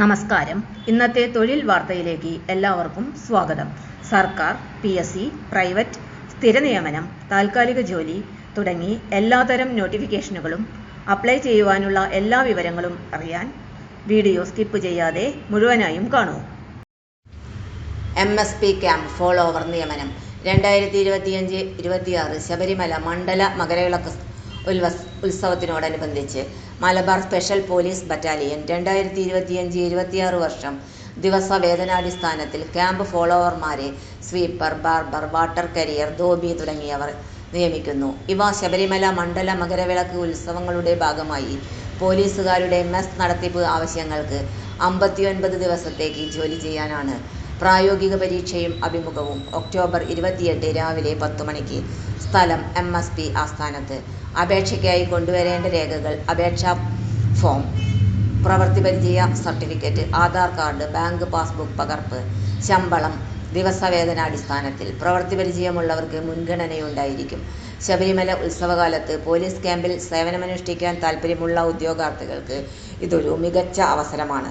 നമസ്കാരം. ഇന്നത്തെ തൊഴിൽ വാർത്തയിലേക്ക് എല്ലാവർക്കും സ്വാഗതം. സർക്കാർ പി എസ് സി പ്രൈവറ്റ് സ്ഥിര നിയമനം താൽക്കാലിക ജോലി തുടങ്ങി എല്ലാതരം നോട്ടിഫിക്കേഷനുകളും അപ്ലൈ ചെയ്യുവാനുള്ള എല്ലാ വിവരങ്ങളും അറിയാൻ വീഡിയോ സ്കിപ്പ് ചെയ്യാതെ മുഴുവനായും കാണൂ. M S P camp follower നിയമനം. രണ്ടായിരത്തി ഇരുപത്തിയഞ്ച് ഇരുപത്തിയാറ് ശബരിമല മണ്ഡല മകരവിളക്ക് ഉത്സവത്തിനോടനുബന്ധിച്ച് മലബാർ സ്പെഷ്യൽ പോലീസ് ബറ്റാലിയൻ രണ്ടായിരത്തി ഇരുപത്തിയഞ്ച് ഇരുപത്തിയാറ് വർഷം ദിവസ വേതനാടിസ്ഥാനത്തിൽ camp ഫോളോവർമാരെ sweeper barber water carrier dhobi തുടങ്ങിയവർ നിയമിക്കുന്നു. ഇവ ശബരിമല മണ്ഡല മകരവിളക്ക് ഉത്സവങ്ങളുടെ ഭാഗമായി പോലീസുകാരുടെ മെസ് നടത്തിപ്പ് ആവശ്യങ്ങൾക്ക് അമ്പത്തിയൊൻപത് ദിവസത്തേക്ക് ജോലി ചെയ്യാനാണ് പ്രായോഗിക പരീക്ഷയും അഭിമുഖവും ഒക്ടോബർ ഇരുപത്തിയെട്ട് രാവിലെ പത്ത് മണിക്ക്. സ്ഥലം എം എസ് പി ആസ്ഥാനത്ത്. അപേക്ഷയ്ക്കായി കൊണ്ടുവരേണ്ട രേഖകൾ അപേക്ഷാ ഫോം പ്രവൃത്തി പരിചയ certificate Aadhaar card bank passbook പകർപ്പ് ശമ്പളം ദിവസവേതനാടിസ്ഥാനത്തിൽ പ്രവൃത്തി പരിചയമുള്ളവർക്ക് മുൻഗണനയുണ്ടായിരിക്കും. ശബരിമല ഉത്സവകാലത്ത് പോലീസ് ക്യാമ്പിൽ സേവനമനുഷ്ഠിക്കാൻ താൽപ്പര്യമുള്ള ഉദ്യോഗാർത്ഥികൾക്ക് ഇതൊരു മികച്ച അവസരമാണ്.